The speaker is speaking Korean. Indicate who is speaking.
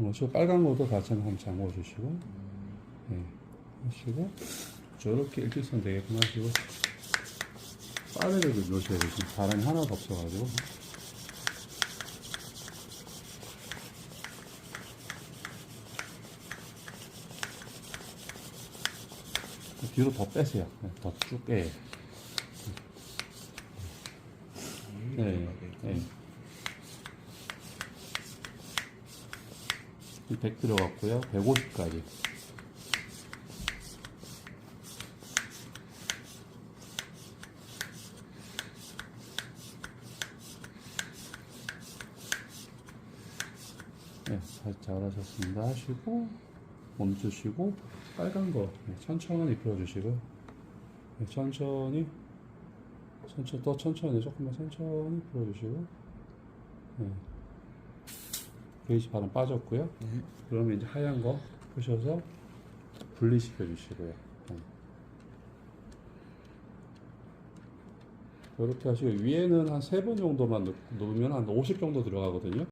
Speaker 1: 잠궈주시고 빨간 것도 같이 한번 잠궈 주시고 네. 하시고 저렇게 일직선 되게끔 하시고 빠르게 좀 넣으셔야 돼요. 지금 바람이 하나도 없어가지고 뒤로 더 빼세요. 네, 더쭉 빼. 네, 네. 100 들어갔고요. 150까지. 네, 잘 잘하셨습니다. 하시고 멈추시고 빨간 거 네, 천천히 풀어주시고 네, 천천히 천천히 더 천천히 조금만 천천히 풀어주시고 네. 게이지 바람 빠졌고요. 그러면 이제 하얀 거 푸셔서 분리시켜 주시고요. 네. 이렇게 하시고 위에는 한 세 번 정도만 넣- 넣으면 한 50 정도 들어가거든요.